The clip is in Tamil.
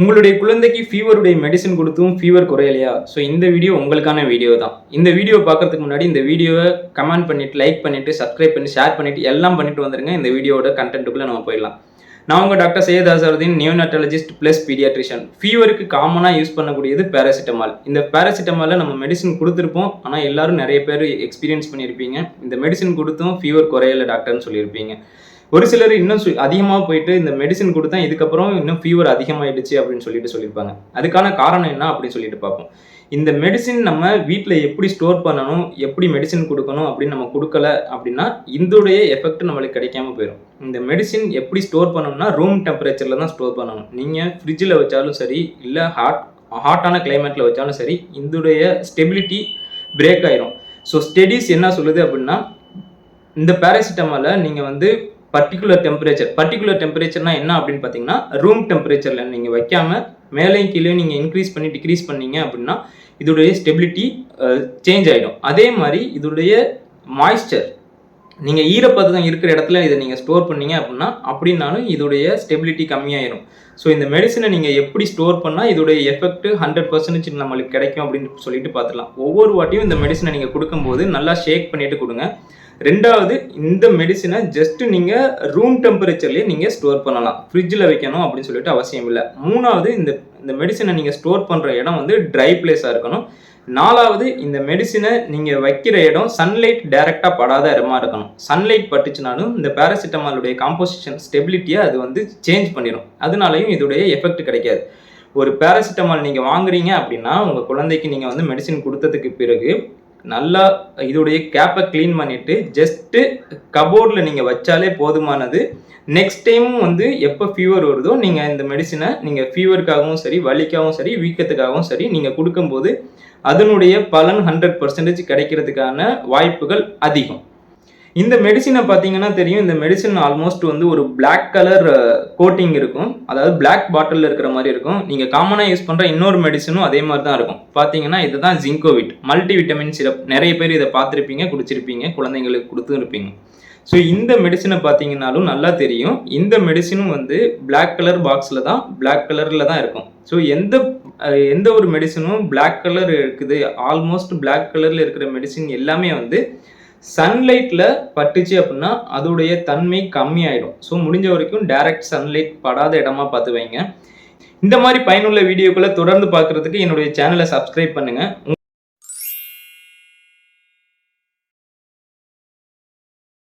உங்களுடைய குழந்தைக்கு ஃபீவருடைய மெடிசன் கொடுத்தும் ஃபீவர் குறையலையா? ஸோ இந்த வீடியோ உங்களுக்கான வீடியோ தான். இந்த வீடியோ பார்க்கறதுக்கு முன்னாடி இந்த வீடியோவை கமெண்ட் பண்ணிட்டு லைக் பண்ணிட்டு சப்ஸ்கிரைப் பண்ணி ஷேர் பண்ணிட்டு எல்லாம் பண்ணிட்டு வந்துருங்க. இந்த வீடியோவோட கண்டென்ட்டுக்குள்ள நம்ம போயிடலாம். நான் உங்கள் doctor Syed Azharuddin neonatologist plus pediatrician ஃபீவருக்கு காமனாக யூஸ் பண்ணக்கூடியது பேராசிட்டமால் இந்த பேராசிட்டமால நம்ம மெடிசன் கொடுத்துருப்போம். ஆனால் எல்லாரும் நிறைய பேர் எக்ஸ்பீரியன்ஸ் பண்ணியிருப்பீங்க இந்த மெடிசன் கொடுத்தும் ஃபீவர் குறையல டாக்டர்னு சொல்லியிருப்பீங்க. ஒரு சிலர் இன்னும் சு- போயிட்டு இந்த மெடிசன் கொடுத்தா இதுக்கப்புறம் இன்னும் ஃபீவர் அதிகமாயிடுச்சு அப்படின்னு சொல்லிட்டு சொல்லியிருப்பாங்க. அதுக்கான காரணம் என்ன அப்படின்னு சொல்லிட்டு பார்ப்போம். இந்த மெடிசின் நம்ம வீட்டில் எப்படி ஸ்டோர் பண்ணணும் எப்படி மெடிசின் கொடுக்கணும் அப்படின்னு நம்ம கொடுக்கல அப்படின்னா இதோடைய எஃபெக்ட் நம்மளுக்கு கிடைக்காம போயிடும் இந்த மெடிசின் எப்படி ஸ்டோர் பண்ணணும்னா ரூம் டெம்பரேச்சரில் தான் ஸ்டோர் பண்ணணும். நீங்கள் ஃப்ரிட்ஜில் வச்சாலும் சரி இல்லை ஹாட் ஹாட்டான கிளைமேட்டில் வச்சாலும் சரி இதோடைய ஸ்டெபிலிட்டி பிரேக் ஆயிரும். ஸோ ஸ்டெடிஸ் என்ன சொல்லுது அப்படின்னா இந்த பேராசிட்டமாலை நீங்கள் வந்து பர்டிகுலர் டெம்பரேச்சர் பர்டிகுலர் டெம்பரேச்சர்னா என்ன அப்படின்னு பார்த்தீங்கன்னா ரூம் டெம்பரேச்சரில் நீங்கள் வைக்காம மேலேயும் கீழே நீங்கள் இன்க்ரீஸ் பண்ணி டிக்ரீஸ் பண்ணீங்க அப்படின்னா இதோடைய ஸ்டெபிலிட்டி சேஞ்ச் ஆகிடும் அதே மாதிரி இதோடைய மாய்ஸ்சர் நீங்கள் ஈரப்பதம் இருக்கிற இடத்துல இதை நீங்கள் ஸ்டோர் பண்ணீங்க அப்படின்னா அப்படின்னாலும் இதோடைய ஸ்டெபிலிட்டி கம்மியாயிரும். ஸோ இந்த மெடிசனை நீங்கள் எப்படி ஸ்டோர் பண்ணால் இதோடைய எஃபெக்ட் ஹண்ட்ரட் பர்சன்டேஜ் நம்மளுக்கு கிடைக்கும் அப்படின்னு சொல்லிட்டு பார்த்துக்கலாம் ஒவ்வொரு வாட்டியும் இந்த மெடிசனை நீங்கள் கொடுக்கும்போது நல்லா ஷேக் பண்ணிட்டு கொடுங்க. ரெண்டாவது இந்த மெடிசனை ஜஸ்ட் நீங்கள் ரூம் டெம்பரேச்சர்லேயே நீங்கள் ஸ்டோர் பண்ணலாம். ஃப்ரிட்ஜில் வைக்கணும் அப்படின்னு சொல்லிட்டு அவசியம் இல்லை. மூணாவது இந்த இந்த மெடிசனை நீங்கள் ஸ்டோர் பண்ணுற இடம் வந்து ட்ரை பிளேஸாக இருக்கணும். நாலாவது இந்த மெடிசினை நீங்கள் வைக்கிற இடம் சன்லைட் டைரெக்டாக படாத இடமா இருக்கணும். சன்லைட் பட்டுச்சுனாலும் இந்த பேராசிட்டமாலுடைய காம்போசிஷன் ஸ்டெபிலிட்டியை அது வந்து சேஞ்ச் பண்ணிடும் அதனாலையும் இதோடைய எஃபெக்ட் கிடைக்காது. ஒரு பேராசிட்டமால் நீங்கள் வாங்குறீங்க அப்படின்னா உங்கள் குழந்தைக்கு நீங்கள் வந்து மெடிசின் கொடுத்ததுக்கு பிறகு நல்லா இதோடைய கேப்பை க்ளீன் பண்ணிவிட்டு ஜஸ்ட்டு கபோர்டில் நீங்கள் வச்சாலே போதுமானது. நெக்ஸ்ட் டைமும் வந்து எப்போ ஃபீவர் வருதோ நீங்கள் இந்த மெடிசினை நீங்கள் ஃபீவருக்காகவும் சரி வலிக்காகவும் சரி வீக்கத்துக்காகவும் சரி நீங்கள் கொடுக்கும்போது அதனுடைய பலன் ஹண்ட்ரட் பர்சன்டேஜ் கிடைக்கிறதுக்கான வாய்ப்புகள் அதிகம். இந்த மெடிசினை பார்த்தீங்கன்னா தெரியும். இந்த மெடிசின் ஆல்மோஸ்ட் வந்து ஒரு பிளாக் கலர் கோட்டிங் இருக்கும். அதாவது பிளாக் பாட்டிலில் இருக்கிற மாதிரி இருக்கும். நீங்கள் காமனாக யூஸ் பண்ணுற இன்னொரு மெடிசனும் அதே மாதிரி தான் இருக்கும். பார்த்தீங்கன்னா இதுதான் ஜிங்கோவிட் மல்டி விட்டமின் சிரப் நிறைய பேர் இதை பார்த்துருப்பீங்க குடிச்சிருப்பீங்க குழந்தைங்களுக்கு கொடுத்தும் இருப்பீங்க. ஸோ இந்த மெடிசனை பார்த்தீங்கன்னாலும் நல்லா தெரியும். இந்த மெடிசினும் வந்து பிளாக் கலர் பாக்ஸில் தான் பிளாக் கலரில் தான் இருக்கும். ஸோ எந்த எந்த ஒரு மெடிசனும் பிளாக் கலர் இருக்குது. ஆல்மோஸ்ட் பிளாக் கலரில் இருக்கிற மெடிசின் எல்லாமே வந்து சன்லைட்டில் பட்டுச்சு அப்படின்னா அதோடைய தன்மை கம்மியாயிடும். ஸோ முடிஞ்ச வரைக்கும் டைரக்ட் சன்லைட் படாத இடமா பார்த்து வைங்க. இந்த மாதிரி பயனுள்ள வீடியோக்களை தொடர்ந்து பார்க்குறதுக்கு என்னுடைய சேனலை சப்ஸ்கிரைப் பண்ணுங்கள்